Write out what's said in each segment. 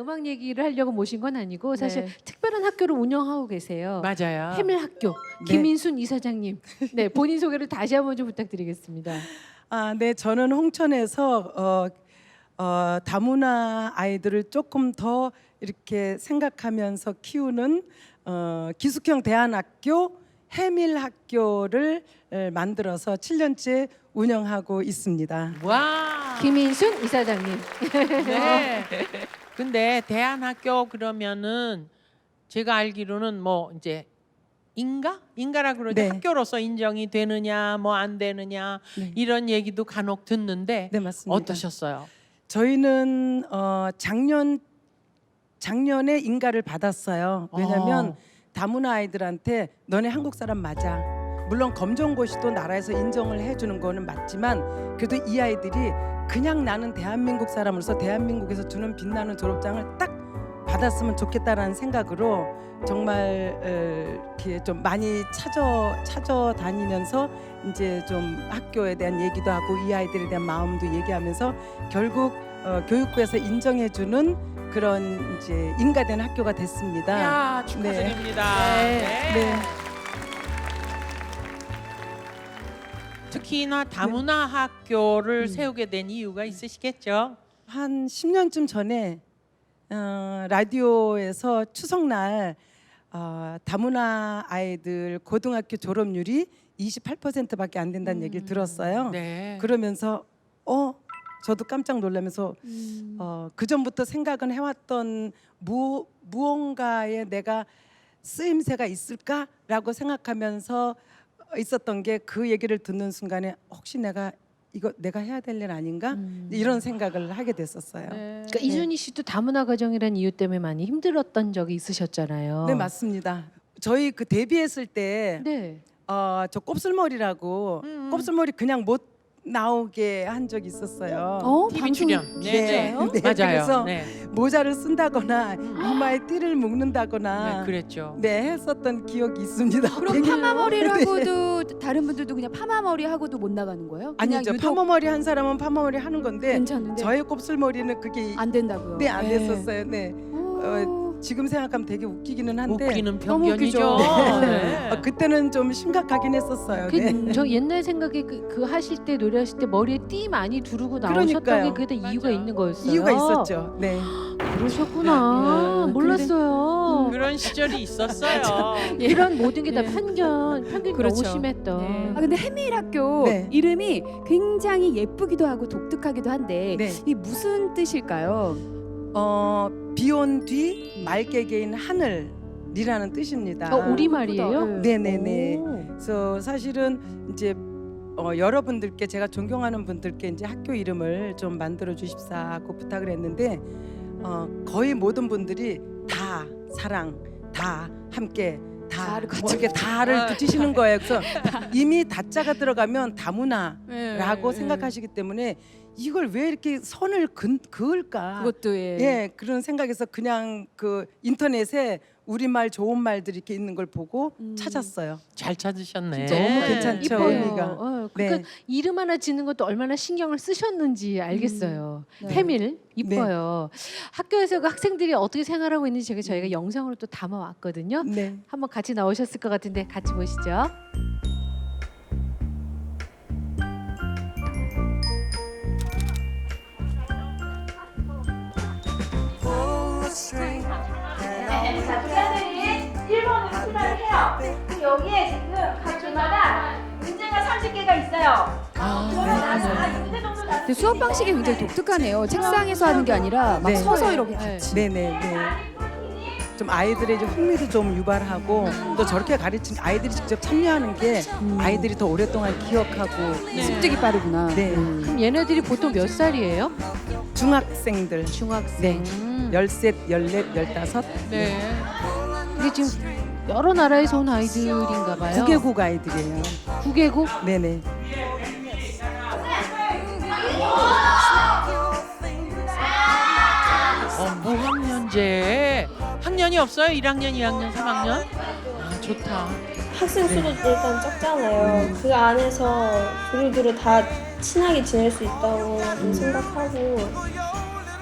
음악 얘기를 하려고 모신 건 아니고 사실 네. 특별한 학교를 운영하고 계세요. 맞아요. 해밀학교 네. 김인순 이사장님. 네, 본인 소개를 다시 한번 좀 부탁드리겠습니다. 아, 네, 저는 홍천에서 어, 어, 다문화 아이들을 조금 더 이렇게 생각하면서 키우는 어, 기숙형 대안학교 해밀학교를 에, 만들어서 7년째 운영하고 있습니다. 와. 김인순 이사장님. 네. 근데 대안학교 그러면은 제가 알기로는 뭐 이제 인가? 인가라 그러죠. 네. 학교로서 인정이 되느냐 뭐 안 되느냐 네. 이런 얘기도 간혹 듣는데 네, 맞습니다. 어떠셨어요? 저희는 어, 작년 작년에 인가를 받았어요. 왜냐하면 어. 다문화 아이들한테 너네 한국 사람 맞아. 물론 검정고시도 나라에서 인정을 해주는 거는 맞지만 그래도 이 아이들이 그냥 나는 대한민국 사람으로서 대한민국에서 주는 빛나는 졸업장을 딱 받았으면 좋겠다라는 생각으로 정말 어, 이렇게 좀 많이 찾아 찾아다니면서 이제 좀 학교에 대한 얘기도 하고 이 아이들에 대한 마음도 얘기하면서 결국 어, 교육부에서 인정해주는 그런 이제 인가된 학교가 됐습니다. 야 축하드립니다. 네. 네. 특히나 다문화 학교를 음. 세우게 된 이유가 있으시겠죠? 한 10년쯤 전에 어, 라디오에서 추석날 어, 다문화 아이들 고등학교 졸업률이 28%밖에 안 된다는 얘기를 들었어요. 네. 그러면서 어 저도 깜짝 놀라면서 음. 어, 그 전부터 생각은 해왔던 무 무언가에 내가 쓰임새가 있을까라고 생각하면서 있었던 게 그 얘기를 듣는 순간에 혹시 내가 이거 내가 해야 될 일 아닌가 이런 생각을 하게 됐었어요. 네, 네. 그러니까 이순희 씨도 다문화 가정이라는 이유 때문에 많이 힘들었던 적이 있으셨잖아요. 네, 맞습니다. 저희 그 데뷔했을 때 네. 어, 저 곱슬머리라고 음. 곱슬머리 그냥 못 나오게 한 적이 있었어요. 어, TV 방송 출연. 네, 네. 진짜요? 네, 맞아요. 그래서 네. 모자를 쓴다거나 이마에 띠를 묶는다거나 네, 그랬죠. 네 했었던 기억이 있습니다. 그럼 되게- 파마 머리를 하고도 다른 분들도 그냥 파마 머리 하고도 못 나가는 거예요? 그냥 아니죠. 유독 파마머리 한 사람은 파마머리 하는 건데 괜찮은데 저의 곱슬머리는 그게 안 된다고요? 네안 네. 됐었어요. 네 오. 지금 생각하면 되게 웃기기는 한데 웃기는 너무 편견이죠. 웃기죠. 네. 어, 그때는 좀 심각하긴 했었어요. 그, 네. 저 옛날 생각에 그, 그 하실 때 노래하실 때 머리에 띠 많이 두르고 나오셨던 그러니까요. 게다 이유가 맞아. 있는 거였어요. 이유가 있었죠. 네. 그러셨구나. 네. 몰랐어요. 그런 시절이 있었어요. 이런 모든 게 다 네. 편견, 편견이 그렇죠. 너무 심했던. 네. 아 근데 해밀 학교 네. 이름이 굉장히 예쁘기도 하고 독특하기도 한데 네. 이 무슨 뜻일까요? 어, 비온 뒤 맑게 개인 하늘이라는 뜻입니다. 어, 우리말이에요? 네. 네네네. 오. 그래서 사실은 이제 어, 여러분들께 제가 존경하는 분들께 이제 학교 이름을 좀 만들어 주십사고 부탁을 했는데 어, 거의 모든 분들이 다 사랑, 다 함께 다 뭐 이렇게 다를 아, 붙이시는 거예요. 그래서 이미 다자가 들어가면 다문화라고 네. 생각하시기 때문에 이걸 왜 이렇게 선을 긋, 그을까? 그것도 예. 예, 그런 생각에서 그냥 그 인터넷에 우리말 좋은 말들이 이렇게 있는 걸 보고 음. 찾았어요. 잘 찾으셨네. 진짜 너무 괜찮죠, 이뻐요. 의미가. 어, 그러니까 네. 이름 하나 짓는 것도 얼마나 신경을 쓰셨는지 알겠어요. 네. 해밀 이뻐요. 학교에서 그 학생들이 어떻게 생활하고 있는지 제가 저희가 영상으로 또 담아왔거든요. 네. 한번 같이 나오셨을 것 같은데 같이 보시죠. 자, 부자들이 1번으로 출발을 해요. 그럼 여기에 지금 각 조마다 문제가 30개가 있어요. 아, 이 문제 정도 다 근데 수업 방식이 굉장히 독특하네요. 책상에서 하는 게 아니라 막 네. 서서 이렇게 네. 같이. 네, 네, 네. 좀 아이들의 좀 흥미도 좀 유발하고 또 저렇게 가르친 아이들이 직접 참여하는 게 아이들이 더 오랫동안 기억하고 습득이 빠르구나. 네. 그럼 얘네들이 보통 몇 살이에요? 중학생들 중학생. 네. 열셋, 열넷, 열다섯 네. 이게 지금 여러 나라에서 온 아이들인가 봐요. 구개국 아이들이에요. 구개국? 네, 네. 어, 무학년제 학년이 없어요? 1학년, 2학년, 3학년? 아, 좋다. 학생 수도 일단 적잖아요. 그 안에서 두루두루 다 친하게 지낼 수 있다고 좀 생각하고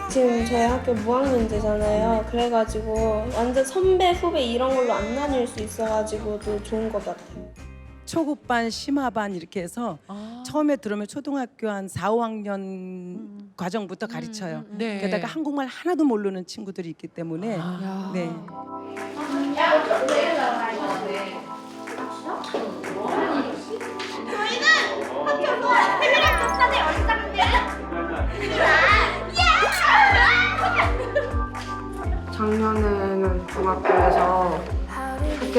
지금 저희 학교 무학년제잖아요. 그래가지고 완전 선배 후배 이런 걸로 안 나뉠 수 있어가지고도 좋은 것 같아요. 초급반, 심화반 이렇게 해서 아. 처음에 들어오면 초등학교 한 4, 5학년 과정부터 가르쳐요. 네. 게다가 한국말 하나도 모르는 친구들이 있기 때문에 아. 네.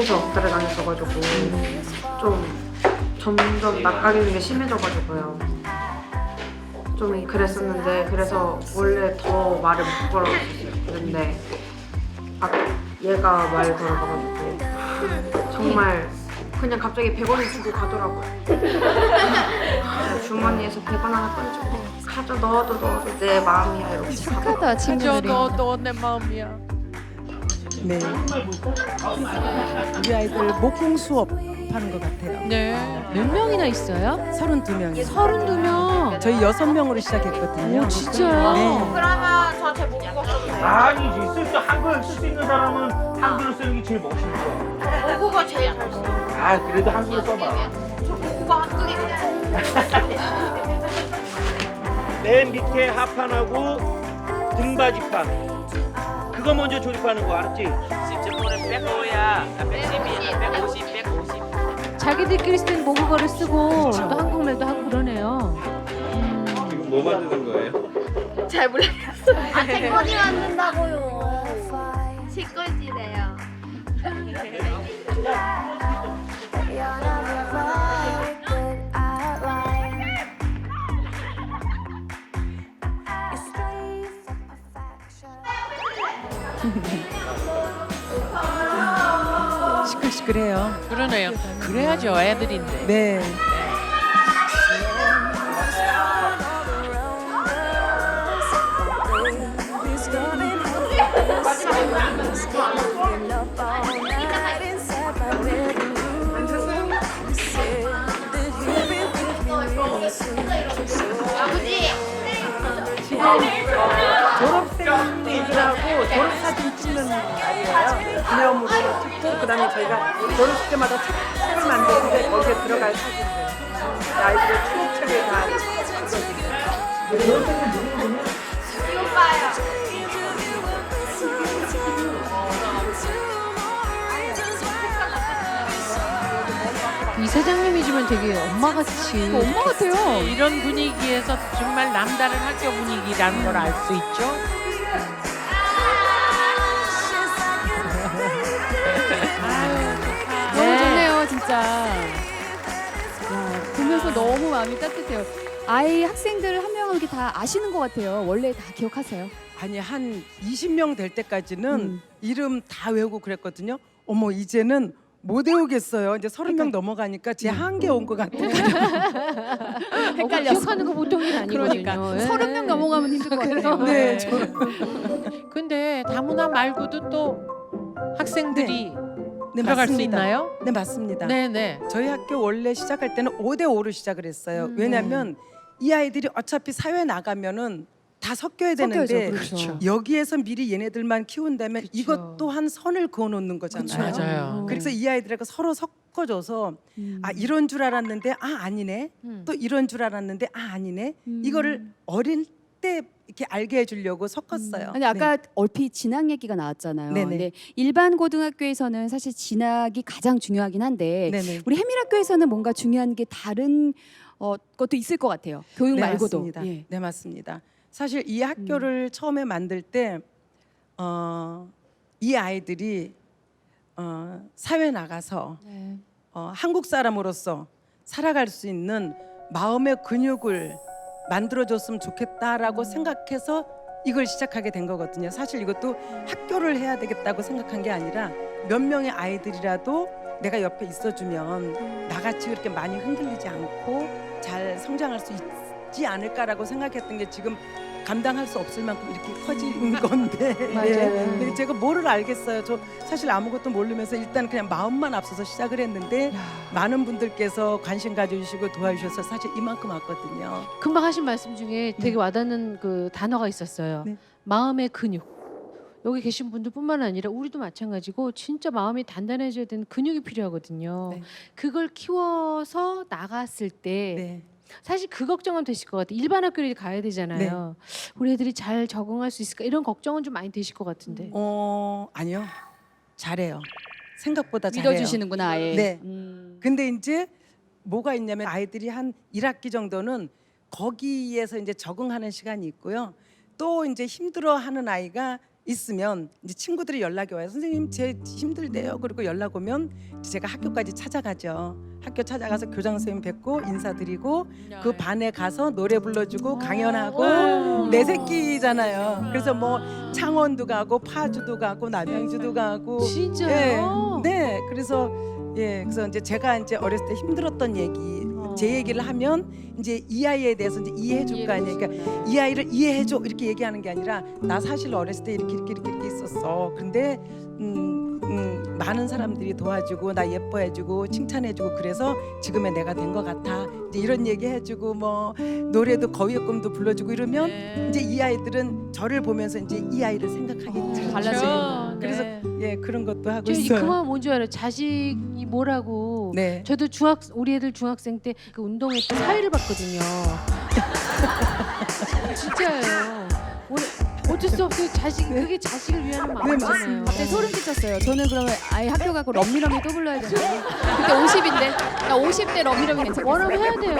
학교에서 엎드려 다녔어가지고 좀 점점 낯가리는 게 심해져가지고요. 좀 그랬었는데 그래서 원래 더 말을 못 걸었었어요. 그런데 아, 얘가 말 걸어가지고 정말 그냥 갑자기 100원을 주고 가더라고요. 주머니에서 100원 하나 꺼내주고 가져 넣어도 넣어도 내 마음이야 이렇게 착하다 그저 친구들이. 너 너 내 마음이야. 네. 우리 아이들 목공 수업 하는 것 같아요. 네. 몇 명이나 있어요? 32명이요. 32명. 저희 여섯 명으로 시작했거든요. 오 진짜요? 네. 아니지 쓸수 한글 쓸 수 있는 사람은 한글로 쓰는 게 제일 멋있어. 모국어 제일 잘 써. 아 그래도 한글로 써봐. 모국어 한국인데. 맨 밑에 하판하고 등받이판. 그거 먼저 조립하는 거 알았지? 자기들끼리 쓰는 모국어를 쓰고 또 한국말도 하고 그러네요. 뭐 만드는 거예요? 아, 책꽂이 만든다고요. 책꽂이 시끌시끌해요. 그러네요. 그래야죠 애들인데. 네. 졸업생들하고 졸업사진 찍는 날이에요. 기념으로 찍고 그다음에 저희가 졸업식 때마다 책, 책을 만드는데 거기에 들어갈 사진들. 아이들의 추억책을 다 이 사장님이지만 되게 엄마같이. 엄마 같아요. 이런 분위기에서 정말 남다른 학교 분위기라는 걸 알 수 있죠. 보면서 너무 마음이 따뜻해요. 아이 학생들 한 이렇게 다 아시는 것 같아요. 원래 다 기억하세요. 아니 한 20명 될 때까지는 음. 이름 다 외우고 그랬거든요. 어머 이제는 못 외우겠어요. 이제 서른 명 헷갈려. 넘어가니까 제 한계 온 것 같아요. 헷갈려. 기억하는 거 보통 일 아니거든요. 그러니까 예. 서른 명 넘어가면 힘들 것 같아요. 네, 네. 근데 다문화 말고도 또 학생들이 네 들어갈 수 맞습니다. 있나요? 네 맞습니다. 네 네. 저희 학교 원래 시작할 때는 5대 5로 시작을 했어요. 음, 왜냐하면 이 아이들이 어차피 사회 나가면은 다 섞여야 섞여야죠. 되는데 그렇죠. 여기에서 미리 얘네들만 키운다면 그쵸. 이것 또한 선을 그어놓는 거잖아요. 맞아요. 그래서 이 아이들하고 서로 섞어줘서 음. 아 이런 줄 알았는데 아 아니네 음. 또 이런 줄 알았는데 아 아니네 음. 이거를 어릴 때 이렇게 알게 해주려고 섞었어요. 아니 아까 얼핏 진학 얘기가 나왔잖아요. 네네. 근데 일반 고등학교에서는 사실 진학이 가장 중요하긴 한데 네. 네네. 우리 해밀학교에서는 뭔가 중요한 게 다른 어, 것도 있을 것 같아요. 교육 네, 말고도. 맞습니다. 예. 네 맞습니다. 사실 이 학교를 처음에 만들 때 어, 이 아이들이 어, 사회 나가서 네. 어, 한국 사람으로서 살아갈 수 있는 마음의 근육을 만들어줬으면 좋겠다라고 생각해서 이걸 시작하게 된 거거든요. 사실 이것도 학교를 해야 되겠다고 생각한 게 아니라 몇 명의 아이들이라도 내가 옆에 있어주면 나같이 그렇게 많이 흔들리지 않고 잘 성장할 수 있지 않을까라고 생각했던 게 지금 감당할 수 없을 만큼 이렇게 커진 건데 맞아요. 근데 제가 뭐를 알겠어요. 저 사실 아무것도 모르면서 일단 그냥 마음만 앞서서 시작을 했는데 많은 분들께서 관심 가져주시고 도와주셔서 사실 이만큼 왔거든요. 금방 하신 말씀 중에 되게 와닿는 그 단어가 있었어요. 네. 마음의 근육. 여기 계신 분들뿐만 아니라 우리도 마찬가지고 진짜 마음이 단단해져야 되는 근육이 필요하거든요. 네. 그걸 키워서 나갔을 때 네. 사실 그 걱정은 되실 것 같아요. 일반 학교를 가야 되잖아요. 우리 애들이 잘 적응할 수 있을까 이런 걱정은 좀 많이 되실 것 같은데. 어 아니요 잘해요. 생각보다 잘해요. 믿어주시는구나 아예. 네. 음. 근데 이제 뭐가 있냐면 아이들이 한 1학기 정도는 거기에서 이제 적응하는 시간이 있고요. 또 이제 힘들어하는 아이가 있으면 이제 친구들이 연락이 와요. 선생님 제 힘들대요. 그리고 연락 오면 제가 학교까지 찾아가죠. 학교 찾아가서 교장 선생님 뵙고 인사드리고 그 반에 가서 노래 불러주고 강연하고 내 새끼잖아요. 그래서 뭐 창원도 가고 파주도 가고 남양주도 가고 진짜요? 예, 네, 그래서 예, 그래서 이제 제가 이제 어렸을 때 힘들었던 얘기, 어. 제 얘기를 하면 이제 이 아이에 대해서 이제 이해해 줄 거 아니에요. 그러니까 이 아이를 이해해 줘 이렇게 얘기하는 게 아니라 나 사실 어렸을 때 이렇게 이렇게 이렇게, 이렇게 있었어. 근데 음, 음, 많은 사람들이 도와주고 나 예뻐해주고 칭찬해주고 그래서 지금의 내가 된 것 같아. 이제 이런 얘기해주고 뭐 노래도 거위의 꿈도 불러주고 이러면 네. 이제 이 아이들은 저를 보면서 이제 이 아이를 생각하겠죠. 달라지는구나. 그래서 네. 예 그런 것도 하고 저 있어요. 그만 뭔지 알아요. 자식이 뭐라고. 네. 저도 중학 우리 애들 중학생 때 그 운동회 때 사회를 봤거든요. 진짜예요. 오늘 어쩔 수 없어요. 자식 그게 자식을 위한 네, 마음이잖아요. 갑자기 소름 끼쳤어요. 저는 그러면 아예 학교 가고 럼미럼이 또 불러야 되나요? 그때 50인데 나 50대 럼미럼이 괜찮겠어요. 원하면 해야 돼요.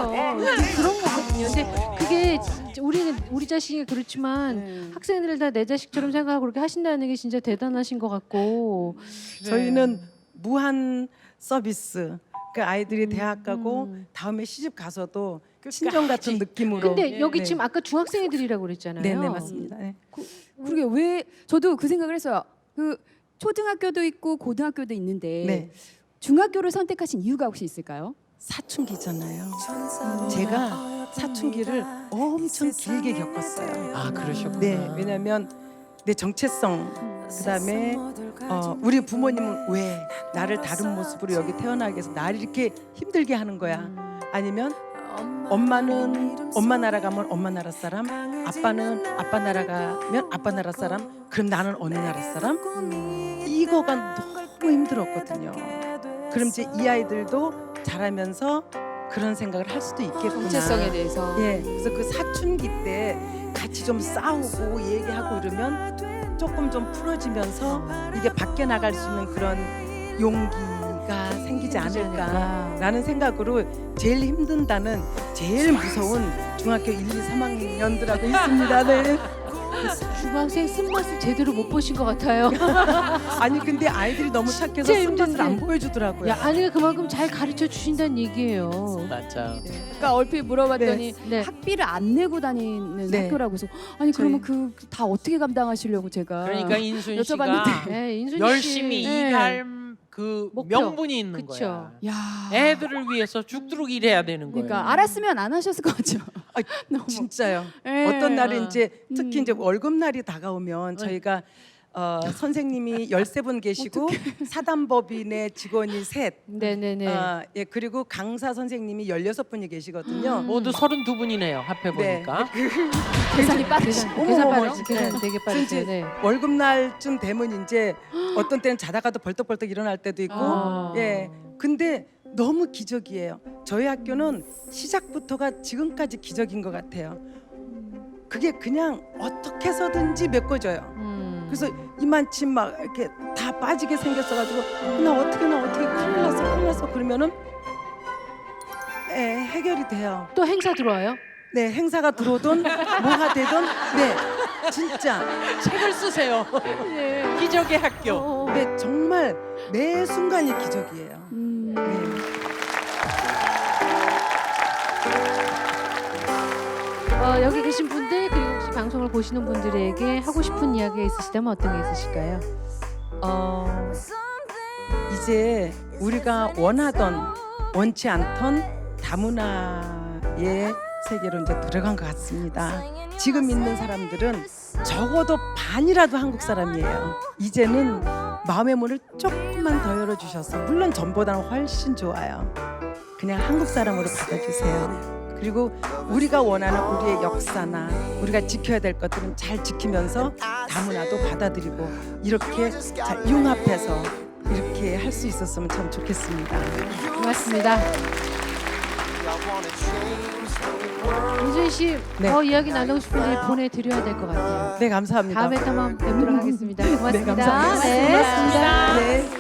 그런 거 거든요. 근데 그게 진짜 우리는 우리 자식이 그렇지만 네. 학생들을 다 내 자식처럼 생각하고 그렇게 하신다는 게 진짜 대단하신 것 같고. 저희는 무한 서비스. 그 아이들이 대학 가고 음. 다음에 시집 가서도 친정 같은 느낌으로. 근데 여기 네. 지금 아까 중학생 애들이라고 그랬잖아요. 네, 네 맞습니다. 네. 그러게 왜 저도 그 생각을 했어요. 그 초등학교도 있고 고등학교도 있는데 네. 중학교를 선택하신 이유가 혹시 있을까요? 사춘기잖아요. 제가 사춘기를 엄청 길게 겪었어요. 아 그러셨구나. 네, 왜냐하면 내 정체성 그다음에 어, 우리 부모님은 왜 나를 다른 모습으로 여기 태어나게 해서 나를 이렇게 힘들게 하는 거야? 아니면 엄마는 엄마 나라 가면 엄마 나라 사람, 아빠는 아빠 나라 가면 아빠 나라 사람, 그럼 나는 어느 나라 사람? 이거가 너무 힘들었거든요. 그럼 이제 이 아이들도 자라면서 그런 생각을 할 수도 있겠구나. 정체성에 대해서. 예, 그래서 그 사춘기 때 같이 좀 싸우고 얘기하고 이러면 조금 좀 풀어지면서 이게 밖에 나갈 수 있는 그런 용기가 생기지 않을까라는 생각으로 제일 힘든다는 제일 무서운 중학교 1, 2, 3학년들하고 있습니다. 네. 중학생 쓴맛을 제대로 못 보신 것 같아요. 아니 근데 아이들이 너무 착해서 진짜 쓴맛을 힘든데. 안 보여주더라고요. 야, 아니 그만큼 잘 가르쳐 주신다는 얘기예요. 맞아. 아까 얼핏 물어봤더니 네. 학비를 안 내고 다니는 네. 학교라고 해서 아니 그러면 그 다 어떻게 감당하시려고 제가 그러니까 인순 씨가 여쭤봤는데. 네, 인순이 씨. 열심히 네. 일할 그 목표. 명분이 있는 그쵸. 거야. 야. 애들을 위해서 죽도록 일해야 되는 거예요. 그러니까 알았으면 안 하셨을. 아, 너무. 진짜요. 예. 어떤 날은 이제 특히 음. 이제 월급 날이 다가오면 저희가 어, 선생님이 13분 계시고 사단법인의 직원이 셋. 네네네. 아, 예, 그리고 강사 선생님이 16분이 계시거든요. 모두 32분이네요. 합해 네. 보니까. 계산이 빠르시. 계산, 어머, 계산 어머, 빠르지. 계산 네. 되게. 이제 네. 월급 날쯤 되면 이제 어떤 때는 자다가도 벌떡벌떡 일어날 때도 있고 아. 예. 근데 너무 기적이에요. 저희 학교는 시작부터가 지금까지 기적인 것 같아요. 그게 그냥 어떻게 해서든지 메꿔져요. 음. 그래서 이만치 막 이렇게 다 빠지게 생겼어가지고 나 어떻게 나 어떻게 큰일 났어 큰일 났어 그러면은 예, 해결이 돼요. 또 행사 들어와요? 네 행사가 들어오든 뭐가 되든 네 진짜 책을 쓰세요. 기적의 학교. 어, 어. 네 정말 매 순간이 기적이에요. 음. 네. 어, 여기 계신 분들 혹시 방송을 보시는 분들에게 하고 싶은 이야기가 있으시다면 어떤 게 있으실까요? 어, 이제 우리가 원하던 원치 않던 다문화의 세계로 이제 들어간 것 같습니다. 지금 있는 사람들은 적어도 반이라도 한국 사람이에요. 이제는 마음의 문을 조금만 더 열어주셔서 물론 전보다는 훨씬 좋아요. 그냥 한국 사람으로 받아주세요. 그리고 우리가 원하는 우리의 역사나 우리가 지켜야 될 것들은 잘 지키면서 다문화도 받아들이고 이렇게 잘 융합해서 이렇게 할 수 있었으면 참 좋겠습니다. 고맙습니다. 윤준 씨, 네. 더 이야기 나누고 싶은데 보내드려야 될 것 같아요. 네 감사합니다. 다음에 또 한번 뵙도록 하겠습니다. 고맙습니다. 네 감사합니다. 네. 고맙습니다. 네.